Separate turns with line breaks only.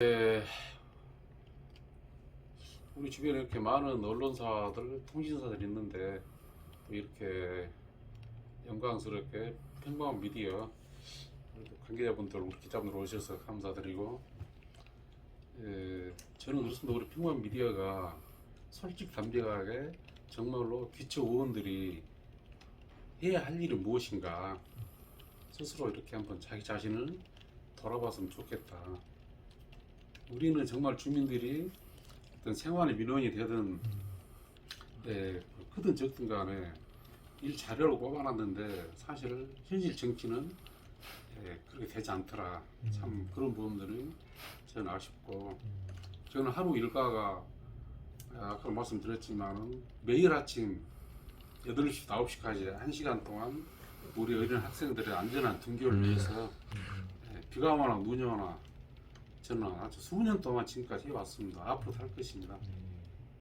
예, 우리 주변에 이렇게 많은 언론사들, 통신사들이 있는데 또 이렇게 영광스럽게 평범한 미디어 관계자분들, 우리 기자분들 오셔서 감사드리고 예, 저는 그렇습니다. 우리 평범한 미디어가 솔직 담백하게 정말로 기초 의원들이 해야 할 일이 무엇인가 스스로 이렇게 한번 자기 자신을 돌아봤으면 좋겠다. 우리는 정말 주민들이 어떤 생활의 민원이 되든 예, 크든 적든 간에 일 잘하려고 뽑아놨는데 사실 현실 정치는 예, 그렇게 되지 않더라. 참 그런 부분들이 저는 아쉽고 저는 하루 일과가 아, 아까 말씀드렸지만은 매일 아침 8시부터 9시까지 1시간 동안 우리 어린 학생들의 안전한 등교를 위해서 예, 비가 오나 눈이 오나 저는 아주 수년 동안 지금까지 해왔습니다. 앞으로도 할 것입니다.
음.